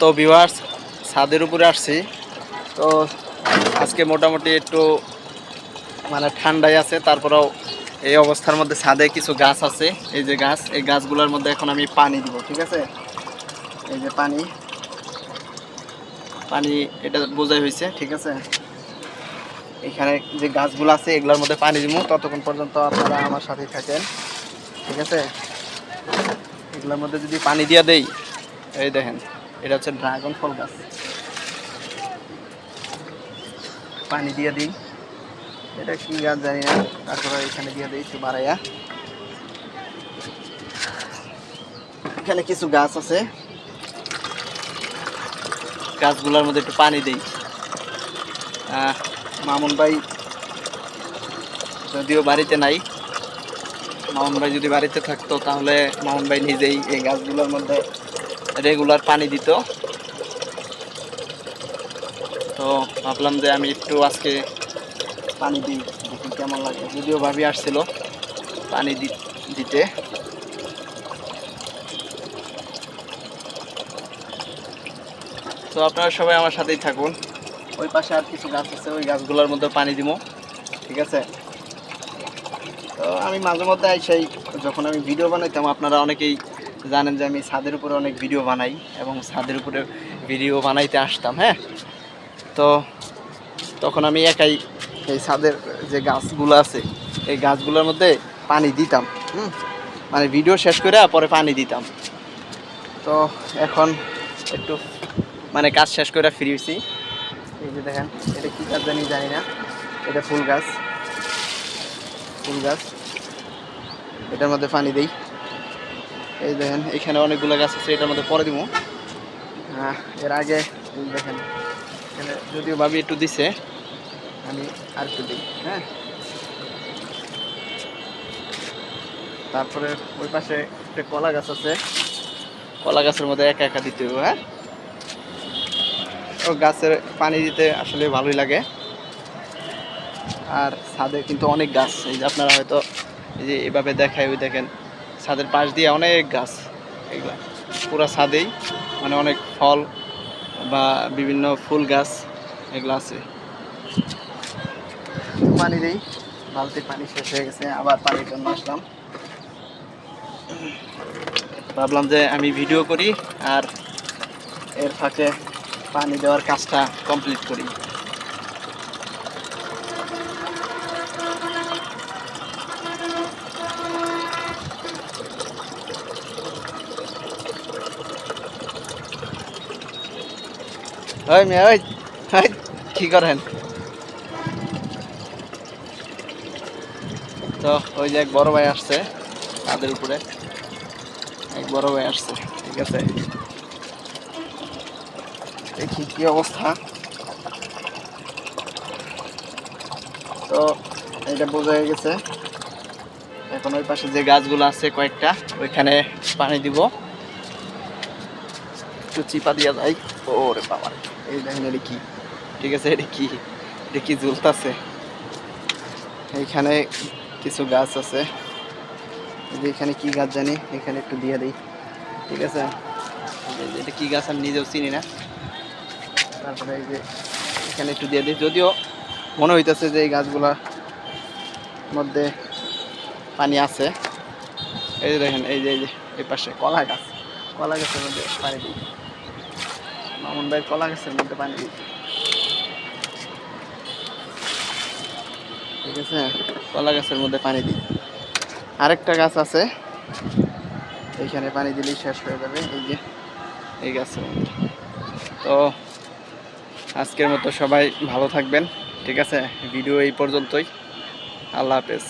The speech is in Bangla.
তো ভিউয়ার্স ছাদের উপরে আসছি। তো আজকে মোটামুটি একটু মানে ঠান্ডাই আছে, তারপরেও এই অবস্থার মধ্যে ছাদে কিছু গাছ আছে। এই যে গাছ, এই গাছগুলোর মধ্যে এখন আমি পানি দিব, ঠিক আছে? এই যে পানি। পানি, এটা বোঝাই হয়েছে, ঠিক আছে? এখানে যে গাছগুলো আছে, এগুলোর মধ্যে পানি দিব ততক্ষণ পর্যন্ত আপনারা আমার সাথে থাকেন, ঠিক আছে? এগুলোর মধ্যে যদি পানি দিয়ে দেই, এই দেখেন। এটা হচ্ছে ড্রাগন ফল গাছ। পানি দিয়ে দিই। এটা কি গাছ জানি না। তারপরে এখানে দিয়ে দিই একটু বাড়াইয়া। এখানে কিছু গাছ আছে। গাছগুলোর মধ্যে একটু পানি দিই। মামুন ভাই যদিও বাড়িতে নাই, মামুন ভাই যদি বাড়িতে থাকতো তাহলে মামুন ভাই নিজেই এই গাছগুলোর মধ্যে রেগুলার পানি দিত। তো ভাবলাম যে আমি একটু আজকে পানি দিই, দেখি কেমন লাগে। যদিও ভাবি আসছিল পানি দিতে। তো আপনারা সবাই আমার সাথেই থাকুন। ওই পাশে আর কিছু গাছ আছে, ওই গাছগুলোর মধ্যে পানি দিব ঠিক আছে? তো আমি মাঝে মধ্যে সেই যখন আমি ভিডিও বানাইতাম, আপনারা অনেকেই জানেন যে আমি ছাদের উপরে অনেক ভিডিও বানাই এবং ছাদের উপরে ভিডিও বানাইতে আসতাম হ্যাঁ? তো তখন আমি একাই এই ছাদের যে গাছগুলো আছে, এই গাছগুলোর মধ্যে পানি দিতাম, হুম? মানে ভিডিও শেষ করে পরে পানি দিতাম। তো এখন একটু মানে কাজ শেষ করে ফিরেছি এই যে দেখেন, এটা কী গাছ জানি জানি না। এটা ফুল গাছ। ফুল গাছ। এটার মধ্যে পানি দেই। এই দেখেন, এখানে অনেকগুলো গাছ আছে, এটার মধ্যে পরে দিব এর আগে দেখেন, এখানে যদিও ভাবি একটু দিছে, আমি আর একটু দিই হ্যাঁ? তারপরে ওই পাশে একটা কলা গাছ আছে, কলা গাছের মধ্যে একা একা দিতে হবে হ্যাঁ? ও গাছের পানি দিতে আসলে ভালোই লাগে। আর ছাদে কিন্তু অনেক গাছ, এই যে আপনারা হয়তো এই যে এভাবে দেখায়, ওই দেখেন ছাদের পাশ দিয়ে অনেক গাছ এগুলা। পুরো ছাদেই মানে অনেক ফল বা বিভিন্ন ফুল গাছ এগুলো আছে। পানি দিই বালতির পানি শেষ হয়ে গেছে আবার পানির জন্য আসলাম। ভাবলাম যে আমি ভিডিও করি আর এর ফাঁকে পানি দেওয়ার কাজটা কমপ্লিট করি। ওই মেয়ে ওই কি করেন? তো ওই যে এক বড় ভাই আসছে, তাদের উপরে। এক বড় ভাই আসছে, ঠিক আছে? দেখি কি অবস্থা। তো এটা বোঝা হয়ে গেছে। এখন ওই পাশে যে গাছগুলো আছে কয়েকটা, ওইখানে পানি দিব। একটু চিপা দিয়া যায় ওরে বাবা, এই দেখেন কি? ঠিক আছে, এটা কি? এটা কি ঝুলতাছে? এইখানে কিছু গাছ আছে। এখানে কি গাছ জানি? এখানে একটু দিয়ে দিই। ঠিক আছে? এটা কি গাছ আমি নিজেও চিনি না। তারপরে এই যে এখানে একটু দিয়ে দিই। যদিও মনে হইতেছে যে এই গাছগুলার মধ্যে পানি আছে। এই যে দেখেন, এই যে এই যে, এই পাশে কলা গাছ। কলা গাছের মধ্যে পানি দিই। মামুন ভাই কলা গাছের মধ্যে পানি ঠিক আছে, কলা গাছের মধ্যে পানি দিই। আরেকটা গাছ আছে, এইখানে পানি দিলেই শেষ হয়ে যাবে, এই যে, এই গাছের মধ্যে। তো আজকের মতো সবাই ভালো থাকবেন, ঠিক আছে? ভিডিও এই পর্যন্তই। আল্লাহ হাফেজ।